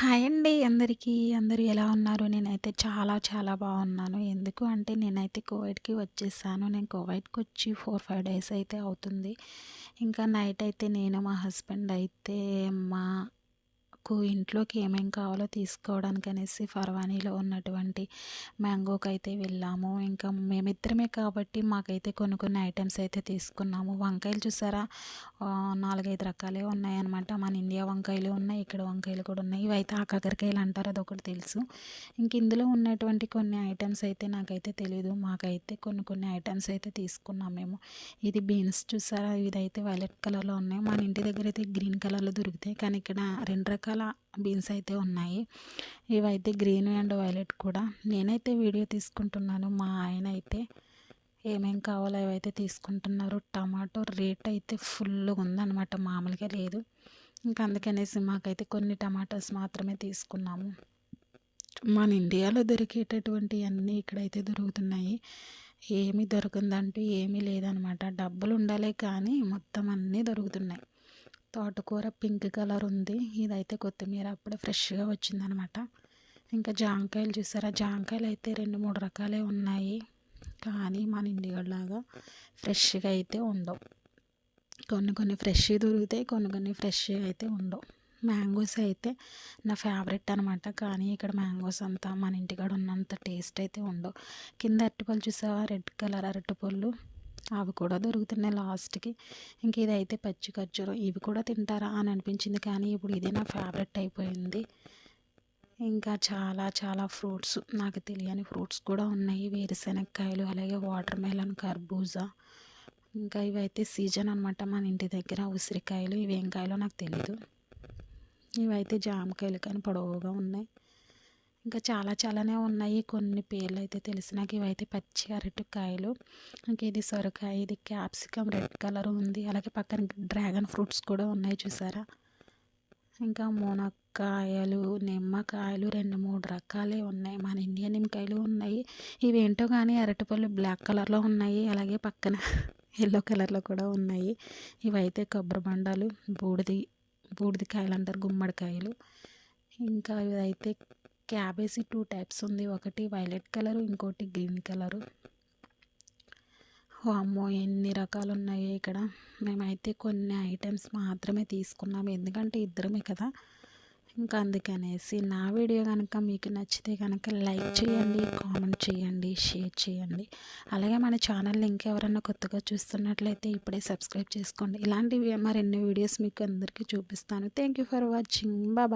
Hi అండి అందరికీ. అందరూ ఎలా ఉన్నారు? నేనైతే చాలా చాలా బాగున్నాను. ఎందుకు అంటే నేనైతే కోవిడ్కి వచ్చేసాను. నేను కోవిడ్కి వచ్చి ఫోర్ ఫైవ్ డేస్ అయితే అవుతుంది. ఇంకా నైట్ అయితే నేను మా హస్బెండ్ అయితే మా మాకు ఇంట్లోకి ఏమేమి కావాలో తీసుకోవడానికి అనేసి ఫర్వానీలో ఉన్నటువంటి మ్యాంగోకి అయితే వెళ్ళాము. ఇంకా మేమిద్దరమే కాబట్టి మాకైతే కొన్ని కొన్ని ఐటమ్స్ అయితే తీసుకున్నాము. వంకాయలు చూసారా? నాలుగైదు రకాలే ఉన్నాయన్నమాట. మన ఇండియా వంకాయలు ఉన్నాయి ఇక్కడ వంకాయలు కూడా ఉన్నాయి. ఇవి అయితే ఆకాకరకాయలు అంటారు అదొకటి తెలుసు. ఇంక ఇందులో ఉన్నటువంటి కొన్ని ఐటమ్స్ అయితే నాకైతే తెలియదు మాకైతే కొన్ని కొన్ని ఐటమ్స్ అయితే తీసుకున్నాం మేము. ఇది బీన్స్ చూసారా? ఇదైతే వైలెట్ కలర్లో ఉన్నాయి. మన ఇంటి దగ్గర అయితే గ్రీన్ కలర్లో దొరుకుతాయి. కానీ ఇక్కడ రెండు రకాల రకాల బీన్స్ అయితే ఉన్నాయి. ఇవైతే గ్రీన్ అండ్ వైలెట్ కూడా. నేనైతే వీడియో తీసుకుంటున్నాను. మా ఆయన అయితే ఏమేం కావాలో అవైతే తీసుకుంటున్నారు. టమాటో రేట్ అయితే ఫుల్గా ఉందన్నమాట. మామూలుగా లేదు. ఇంకా అందుకనేసి మాకైతే కొన్ని టమాటోస్ మాత్రమే తీసుకున్నాము. మన ఇండియాలో దొరికేటటువంటి అన్నీ ఇక్కడైతే దొరుకుతున్నాయి. ఏమి దొరకందంటూ ఏమీ లేదనమాట డబ్బులు ఉండాలి కానీ మొత్తం అన్నీ దొరుకుతున్నాయి. తోటకూర పింక్ కలర్ ఉంది. ఇదైతే కొత్తిమీర అప్పుడే ఫ్రెష్గా వచ్చిందనమాట. ఇంకా జాంకాయలు చూసారా? జాంకాయలు అయితే రెండు మూడు రకాలే ఉన్నాయి. కానీ మన ఇండియాలాగా ఫ్రెష్గా అయితే ఉండవు. కొన్ని కొన్ని ఫ్రెష్ దొరుకుతాయి కొన్ని కొన్ని ఫ్రెష్గా అయితే ఉండవు. మ్యాంగోస్ అయితే నా ఫేవరెట్ అనమాట. కానీ ఇక్కడ మ్యాంగోస్ అంతా మన ఇంటికాడ ఉన్నంత టేస్ట్ అయితే ఉండవు. కింద అరటిపళ్ళు చూసావా? రెడ్ కలర్ అరటిపళ్ళు. అవి కూడా దొరుకుతున్నాయి లాస్ట్కి. ఇంక ఇదైతే పచ్చి ఖర్జూరం. ఇవి కూడా తింటారా అని అనిపించింది కానీ ఇప్పుడు ఇదే నా ఫేవరెట్ అయిపోయింది. ఇంకా చాలా చాలా ఫ్రూట్స్. నాకు తెలియని ఫ్రూట్స్ కూడా ఉన్నాయి. వేరుశెనగకాయలు అలాగే వాటర్ మెలన్ కర్బూజా. ఇంకా ఇవైతే సీజన్ అనమాట మన ఇంటి దగ్గర ఉసిరికాయలు ఇవేం కాయలో నాకు తెలీదు. ఇవైతే జామకాయలు కానీ పొడవుగా ఉన్నాయి. ఇంకా చాలా చాలానే ఉన్నాయి. కొన్ని పేర్లు అయితే తెలిసి నాకు ఇవైతే పచ్చి అరటికాయలు ఇంకా ఇది సొరకాయ ఇది క్యాప్సికమ్ రెడ్ కలర్ ఉంది. అలాగే పక్కన డ్రాగన్ ఫ్రూట్స్ కూడా ఉన్నాయి చూసారా? ఇంకా మునక్కాయలు నిమ్మకాయలు రెండు మూడు రకాలే ఉన్నాయి. మన ఇండియన్ నిమ్మకాయలు ఉన్నాయి. ఇవేంటో కానీ అరటిపళ్ళు బ్లాక్ కలర్లో ఉన్నాయి. అలాగే పక్కన ఎల్లో కలర్లో కూడా ఉన్నాయి. ఇవైతే కొబ్బరి బండాలు బూడిది బూడిదికాయలు అంటారు గుమ్మడికాయలు. ఇంకా ఇవైతే క్యాబేజీ టూ టైప్స్ ఉంది. ఒకటి వైలెట్ కలరు ఇంకోటి గ్రీన్ కలరు. అమ్మో ఎన్ని రకాలు ఉన్నాయి ఇక్కడ. మేమైతే కొన్ని ఐటమ్స్ మాత్రమే తీసుకున్నాము ఎందుకంటే ఇద్దరమే కదా. ఇంకా అందుకనేసి నా వీడియో కనుక మీకు నచ్చితే కనుక లైక్ చేయండి కామెంట్ చేయండి షేర్ చేయండి. అలాగే మన ఛానల్ని ఇంకెవరన్నా కొత్తగా చూస్తున్నట్లయితే ఇప్పుడే సబ్స్క్రైబ్ చేసుకోండి. ఇలాంటివి మరెన్నో వీడియోస్ మీకు అందరికీ చూపిస్తాను. Thank you for watching bye